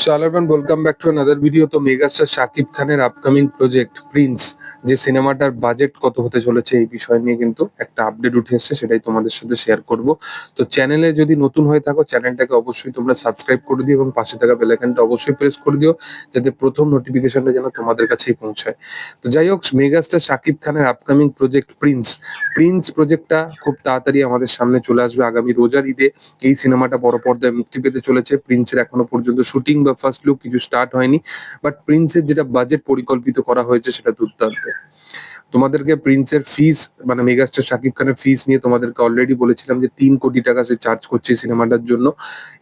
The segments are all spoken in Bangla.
সো আলারবান ওয়েলকাম ব্যাক ভিডিও তো মেগাস্টার শাকিব খানের আপকামিং প্রজেক্ট যে সিনেমাটার বাজেট কত হতে চলেছে এই বিষয় নিয়ে কিন্তু একটা আপডেট উঠে সেটাই তোমাদের সাথে শেয়ার তো চ্যানেলে যদি নতুন হয়ে থাকো চ্যানেলটাকে অবশ্যই তোমরা সাবস্ক্রাইব করে দিও এবং পাশে থাকা বেলাইকনটা অবশ্যই প্রেস করে দিও, যাতে প্রথম নোটিফিকেশনটা যেন তোমাদের কাছেই পৌঁছায়। তো যাই হোক, মেগাস্টার শাকিব খানের আপকামিং প্রজেক্ট প্রিন্স প্রিন্স প্রজেক্টটা খুব তাড়াতাড়ি আমাদের সামনে চলে আসবে আগামী রোজার ঈদে। এই সিনেমাটা বড় পর্দায় মুক্তি পেতে চলেছে। প্রিন্সের এখনও পর্যন্ত শুটিং বা ফার্স্ট লুক কিছু স্টার্ট হয়নি বাট প্রিন্সের যেটা বাজেট পরিকল্পিত করা হয়েছে সেটা দুর্দান্ত। তোমাদেরকে প্রিন্সের ফিস মানে মেগাস্টার শাকিব খানের ফিস নিয়ে তোমাদেরকে অলরেডি বলেছিলাম যে তিন কোটি টাকা সে চার্জ করছে সিনেমাটার জন্য,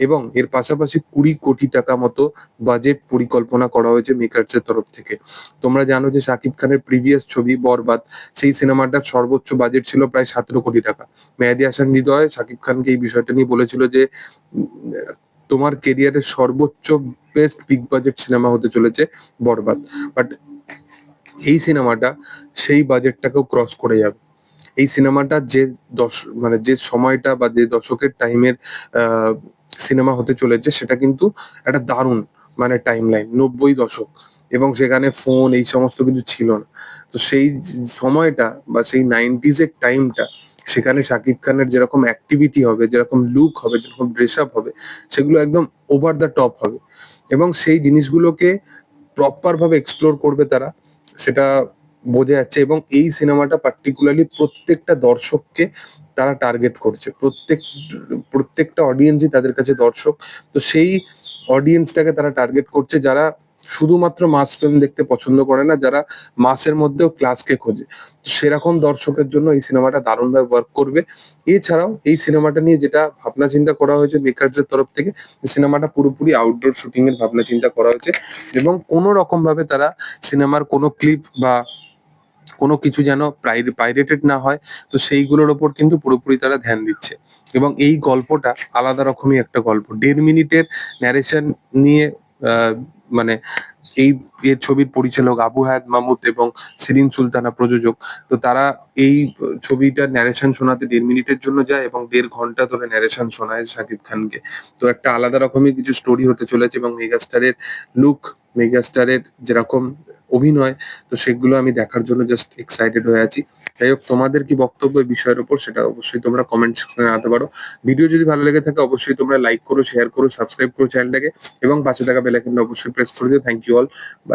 এবং এর পাশাপাশি কুড়ি কোটি টাকা মতো বাজেট পরিকল্পনা করা হয়েছে মেকার্সের তরফ থেকে। তোমরা জানো যে শাকিব খানের প্রিভিয়াস ছবি বরবাদ, সেই সিনেমাটার সর্বোচ্চ বাজেট ছিল প্রায় সতেরো কোটি টাকা। মেহেদি হাসান হৃদয় শাকিব খানকে এই বিষয়টা নিয়ে বলেছিল যে তোমার কেরিয়ারের সর্বোচ্চ বেস্ট বিগ বাজেট সিনেমা হতে চলেছে বরবাদ। বাট এই সিনেমাটা সেই বাজেটটাকেও ক্রস করে যাবে। এই সিনেমাটা যে দশ মানে যে সময়টা বা যে দশকের টাইমের সিনেমা হতে চলেছে, সেটা কিন্তু একটা দারুণ মানে টাইম লাইন নব্বই দশক। এবং সেখানে ফোন এই সমস্ত কিছু ছিল না। তো সেই সময়টা বা সেই নাইনটিজ এর টাইমটা সেখানে শাকিব খানের যেরকম অ্যাক্টিভিটি হবে, যেরকম লুক হবে, যেরকম ড্রেস আপ হবে, সেগুলো একদম ওভার দ্য টপ হবে। এবং সেই জিনিসগুলোকে প্রপার ভাবে এক্সপ্লোর করবে তারা, সেটা বোঝা যাচ্ছে। এবং এই সিনেমাটা পার্টিকুলারলি প্রত্যেকটা দর্শককে তারা টার্গেট করছে। প্রত্যেক, প্রত্যেকটা অডিয়েন্সই তাদের কাছে দর্শক। তো সেই অডিয়েন্সটাকে তারা টার্গেট করছে যারা শুধুমাত্র মাস ফিল্ম দেখতে পছন্দ করে না, যারা মাসের মধ্যেও ক্লাসকে খোঁজে। সেরকম দর্শকের জন্য এই সিনেমাটা দারুণভাবে ওয়ার্ক করবে। এছাড়াও এই সিনেমাটা নিয়ে যেটা ভাবনা চিন্তা করা হয়েছে মেকারসের তরফ থেকে সিনেমাটা পুরোপুরি আউটডোর শুটিং এর ভাবনা চিন্তা করা হয়েছে এবং কোনো রকম ভাবে তারা সিনেমার কোনো ক্লিপ বা কোনো কিছু যেন পাইরেটেড না হয়, তো সেইগুলোর ওপর কিন্তু পুরোপুরি তারা ধ্যান দিচ্ছে। এবং এই গল্পটা আলাদা রকমই একটা গল্প। দেড় মিনিটের ন্যারেশন নিয়ে মানে এই এর ছবির পরিচালক আবু হায়াত মাহমুদ এবং সিরিন সুলতানা প্রযোজক। তো তারা এই ছবিটা ন্যারেশন শোনাতে দেড় মিনিটের জন্য যায় এবং দেড় ঘণ্টা ধরে ন্যারেশন শোনায় শাকিব খানকে। তো একটা আলাদা রকমের কিছু স্টোরি হতে চলেছে এবং মেগাস্টারের লুক মেগাস্টারের যেরকম অভিনয়, তো সেগুলো আমি দেখার জন্য জাস্ট এক্সাইটেড হয়ে আছি। যাই হোক, তোমাদের কি বক্তব্য বিষয়ের উপর সেটা অবশ্যই তোমরা কমেন্ট সেকশনে আনতে পারো। ভিডিও যদি ভালো লেগে থাকে, অবশ্যই তোমরা লাইক করো শেয়ার করো সাবস্ক্রাইব করো চ্যানেলটাকে এবং পাশে থাকা বেলাইকনটা অবশ্যই প্রেস করে দিও। Thank you all by